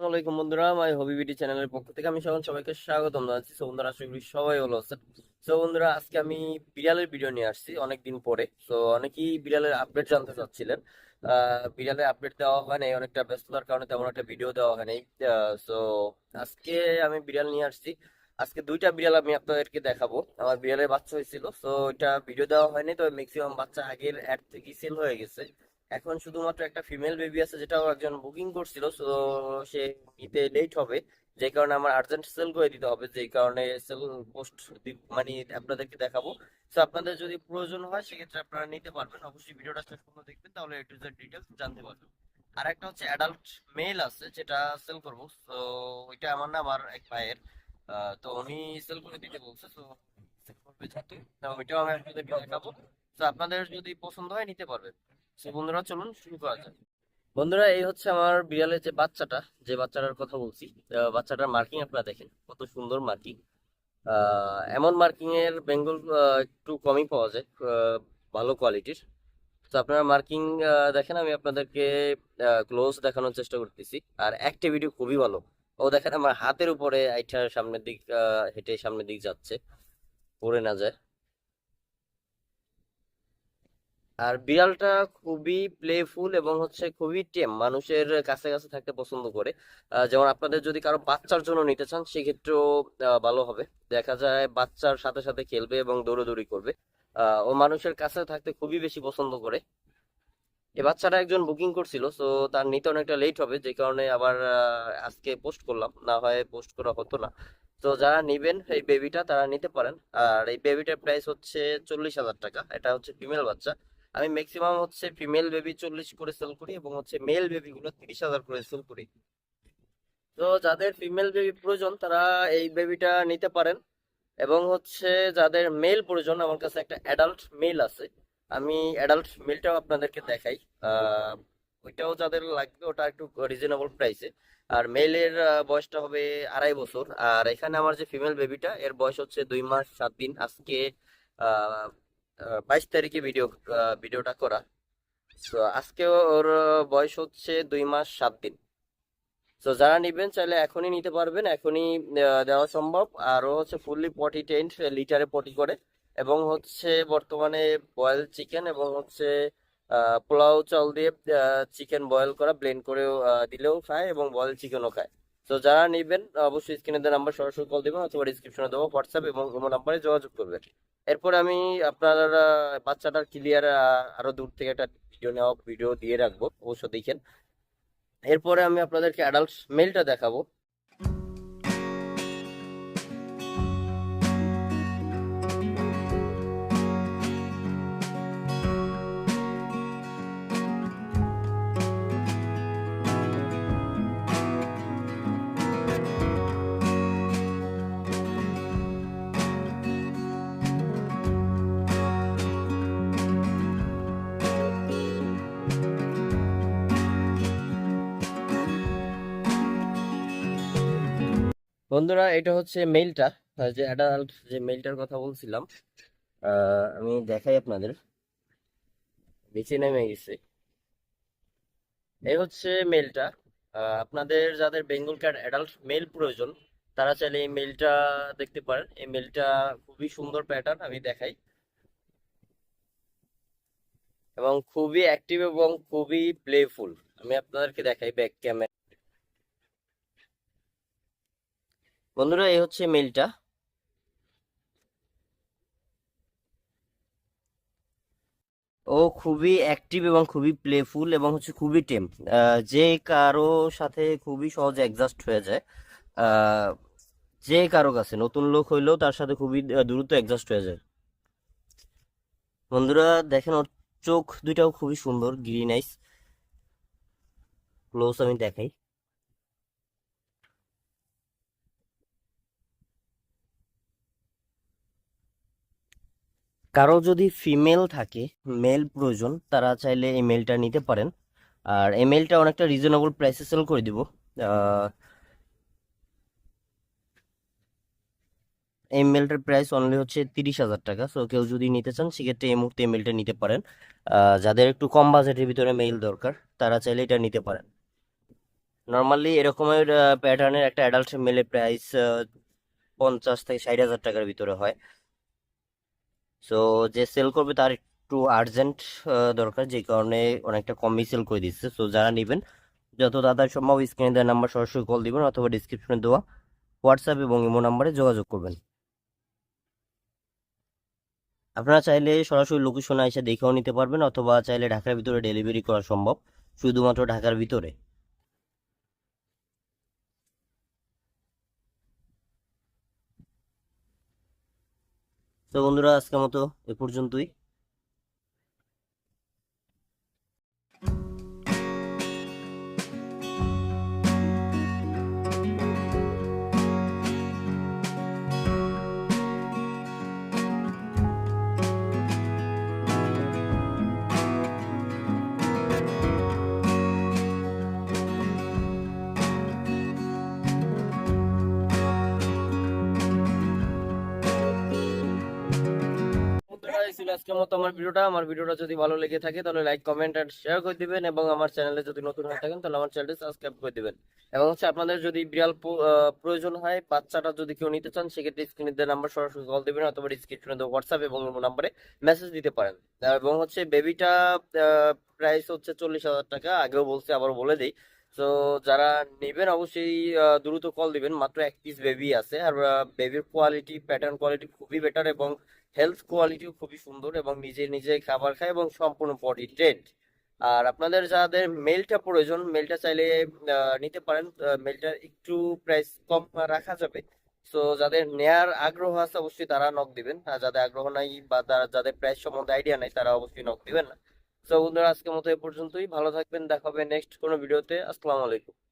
আসসালামাইকুম বন্ধুরা মাই হবি বিডি চ্যানেলের পক্ষ থেকে আমি সকল সবাইকে স্বাগতম জানাচ্ছি। সো বন্ধুরা, আশা করি সবাই ভালো সো বন্ধুরা, আজকে আমি বিড়ালের ভিডিও নিয়ে আসছি অনেকদিন পরে। সো অনেকেই বিড়ালের আপডেট জানতে চাচ্ছিলেন। বিড়ালের আপডেট দেওয়া হয় নাই, অনেকটা ব্যস্ততার কারণে তেমন একটা ভিডিও দেওয়া হয় নাই। সো আজকে আমি বিড়াল নিয়ে আসছি। আজকে দুইটা বিড়াল আমি আপনাদেরকে দেখাবো। আমার বিড়ালের বাচ্চা হয়েছিল, সো এটা ভিডিও দেওয়া হয়নি, তবে ম্যাক্সিমাম বাচ্চা আগের অ্যাড থেকে সেল হয়ে গেছে। এখন শুধুমাত্র একটা ফিমেল বেবি আছে, যেটাও একজন বুকিং করছিল সো সে নিতে লেট হবে। যে কারণে আমার আর্জেন্ট সেল করে দিতে হবে, যেই কারণে সেল পোস্ট মানে আপনাদেরকে দেখাবো। তো আপনাদের যদি প্রয়োজন হয়, সেক্ষেত্রে আপনারা নিতে পারবেন। অবশ্যই ভিডিওটা শেষ পর্যন্ত দেখবেন, তাহলে একটু ডিটেলস জানতে পারবেন। আর একটা হচ্ছে অ্যাডাল্ট মেল আছে, যেটা সেল করব। তো ওইটা আমার না, আমার এক ভাইয়ের। তো উনি সেল করে দিতে বলছে তো তো ওইটাও আমি আপনাদেরকে দেখাবো। তো আপনাদের যদি পছন্দ হয়, নিতে পারবেন। বন্ধুরা, চলুন শুরু করা যাক। বন্ধুরা, এই হচ্ছে আমার বিড়ালের যে বাচ্চাটা, যে বাচ্চাটার কথা বলছি বাচ্চাটার মার্কিং আপনারা দেখেন, কত সুন্দর মার্কিং এমন মার্কিং এর বেঙ্গল একটু কমই পাওয়া যায় ভালো কোয়ালিটির তো আপনারা মার্কিং দেখেন, আমি আপনাদেরকে ক্লোজ দেখানোর চেষ্টা করতেছি। আর অ্যাক্টিভিটি খুবই ভালো। ও দেখেন, আমার হাতের উপরে আইটার সামনের দিক হেঁটে সামনের দিক যাচ্ছে। পড়ে না যায়। আর বিড়ালটা খুবই প্লেফুল এবং হচ্ছে খুবই টেম মানুষের কাছে কাছে থাকতে পছন্দ করে। যেমন আপনাদের যদি কারও বাচ্চার জন্য নিতে চান, সেক্ষেত্রেও ভালো হবে। দেখা যায় বাচ্চার সাথে সাথে খেলবে এবং দৌড়াদৌড়ি করবে। ও মানুষের কাছে থাকতে খুবই বেশি পছন্দ করে। এ বাচ্চাটা একজন বুকিং করছিল তো তার নিতে অনেকটা লেট হবে, যে কারণে আবার আজকে পোস্ট করলাম। না হয় পোস্ট করা হতো না। তো যারা নিবেন এই বেবিটা তারা নিতে পারেন। আর এই বেবিটার প্রাইস হচ্ছে চল্লিশ হাজার টাকা। এটা হচ্ছে ফিমেল বাচ্চা। আমি ম্যাক্সিমাম হচ্ছে ফিমেল বেবি চল্লিশ করে সেল করি এবং হচ্ছে মেল বেবি গুলো তিরিশ হাজার করে সেল করি। তো যাদের ফিমেল বেবি প্রয়োজন, তারা এই বেবিটা নিতে পারেন এবং হচ্ছে যাদের মেল প্রয়োজন, আমার কাছে একটা অ্যাডাল্ট মেল আছে। আমি অ্যাডাল্ট মেলটাও আপনাদেরকে দেখাই। ওইটাও যাদের লাগবে, ওটা একটু রিজনেবল প্রাইসে আর মেলের বয়সটা হবে আড়াই বছর। আর এখানে আমার যে ফিমেল বেবিটা এর বয়স হচ্ছে দুই মাস সাত দিন। আজকে বাইশ তারিখে ভিডিও ভিডিওটা করা। তো আজকে ওর বয়স হচ্ছে দুই মাস সাত দিন। তো যারা নিবেন চাইলে এখনই নিতে পারবেন, এখনই দেওয়া সম্ভব। আর ও হচ্ছে ফুললি পটি টেন্ট লিটারে পটি করে। এবং হচ্ছে বর্তমানে বয়েল চিকেন এবং হচ্ছে পোলাও চাল দিয়ে চিকেন বয়েল করা ব্লেন্ড করেও দিলেও খায় এবং বয়েল চিকেনও খায়। তো যারা নিবেন, অবশ্যই স্ক্রিনে দেওয়া নাম্বার সরাসরি কল দেবেন অথবা ডিসক্রিপশনে দেবো হোয়াটসঅ্যাপ এবং ইমো নাম্বারে যোগাযোগ করবেন। এরপর আমি আপনার বাচ্চাটার ক্লিয়ার আরও দূর থেকে একটা ভিডিও নেওয়া ভিডিও দিয়ে রাখব। অবশ্য দেখেন। এরপরে আমি আপনাদেরকে অ্যাডাল্ট মেলটা দেখাবো। বন্ধুরা, এটা হচ্ছে মেইলটা যে অ্যাডাল্ট যে মেইলটার কথা বলছিলাম আমি দেখাই আপনাদের। নিচে নেমে গেছে। এই হচ্ছে মেইলটা আপনাদের যাদের বেঙ্গল ক্যাট অ্যাডাল্ট মেল প্রয়োজন, তারা চাইলে এই মেইলটা দেখতে পারেন। এই মেইলটা খুবই সুন্দর প্যাটার্ন আমি দেখাই। এবং খুবই অ্যাক্টিভ এবং খুবই প্লেফুল আমি আপনাদেরকে দেখাই ব্যাক ক্যামেরা বন্ধুরা, এই হচ্ছে মেইলটা ও খুবই অ্যাক্টিভ এবং খুবই প্লেফুল এবং হচ্ছে খুবই টেম যে কারও সাথে খুবই সহজে অ্যাডজাস্ট হয়ে যায় যে কারও কাছে। নতুন লোক হইলেও তার সাথে খুবই দ্রুত অ্যাডজাস্ট হয়ে যায়। বন্ধুরা, দেখেন ওর চোখ দুইটাও খুবই সুন্দর গ্রিন আইস ক্লোজ আমি দেখাই। কারও যদি ফিমেল থাকে মেল প্রয়োজন, তারা চাইলে এই মেলটা নিতে পারেন। আর এই মেলটা অনেকটা রিজনেবল প্রাইসে সেল করে দিব। এই মেলটার প্রাইস অনলি হচ্ছে তিরিশ হাজার টাকা। সো কেউ যদি নিতে চান, সেক্ষেত্রে এই মুহূর্তে এই মেলটা নিতে পারেন। যাদের একটু কম বাজেটের ভিতরে মেল দরকার, তারা চাইলে এটা নিতে পারেন। নর্মালি এরকমের প্যাটার্নের একটা অ্যাডাল্ট মেলের প্রাইস পঞ্চাশ থেকে ষাট হাজার টাকার ভিতরে হয়। সো যে সেল করবে তার একটু আর্জেন্ট দরকার, যে কারণে অনেকটা কমই সেল করে দিচ্ছে। সো যারা নেবেন, যত তাড়াতাড়ি সম্ভব স্ক্রিনে দেওয়া নাম্বার সরাসরি কল দিবেন অথবা ডিসক্রিপশনে দেওয়া হোয়াটসঅ্যাপ এবং ইমো নাম্বারে যোগাযোগ করবেন। আপনারা চাইলে সরাসরি লোকেশনে এসে দেখেও নিতে পারবেন অথবা চাইলে ঢাকার ভিতরে ডেলিভারি করা সম্ভব, শুধুমাত্র ঢাকার ভিতরে। তো বন্ধুরা আজকের মতো এ পর্যন্তই। আজকের মতো আমার ভিডিওটা। আমার ভিডিওটা যদি ভালো লেগে থাকে, তাহলে লাইক কমেন্ট এন্ড শেয়ার করে দিবেন। এবং আমার চ্যানেলে যদি নতুন হয়ে থাকেন, তাহলে আমার চ্যানেলটি সাবস্ক্রাইব করে দিবেন। এবং হচ্ছে আপনাদের যদি বিড়াল প্রয়োজন হয়, বাচ্চাটা যদি কেউ নিতে চান, সেক্ষেত্রে স্ক্রিনে দেওয়া নাম্বার সরাসরি কল দিবেন, অথবা ডিসক্রিপশনে হোয়াটসঅ্যাপ এবং নাম্বারে মেসেজ দিতে পারেন। এবং হচ্ছে বেবিটা প্রাইস হচ্ছে চল্লিশ হাজার টাকা। আগেও বলছি আবার বলে দিই। তো যারা নেবেন অবশ্যই দ্রুত কল দিবেন। মাত্র এক পিস বেবি আছে। আর বেবির কোয়ালিটি প্যাটার্ন কোয়ালিটি খুবই বেটার এবং হেলথ কোয়ালিটিও খুবই সুন্দর এবং নিজে নিজে খাবার খায় এবং সম্পূর্ণ বডি ট্রেন্ড আর আপনাদের যাদের মেলটা প্রয়োজন মেলটা চাইলে নিতে পারেন। মেলটার একটু প্রাইস কম রাখা যাবে। সো যাদের নেয়ার আগ্রহ আছে, অবশ্যই তারা নক দিবেন। আর যাদের আগ্রহ নাই বা তারা- যাদের প্রাইস সম্বন্ধে আইডিয়া নাই, তারা অবশ্যই নক দিবেন না। সো বন্ধুরা, আজকের মতো এ পর্যন্তই। ভালো থাকবেন। দেখা হবে নেক্সট কোনো ভিডিওতে আসসালামু আলাইকুম।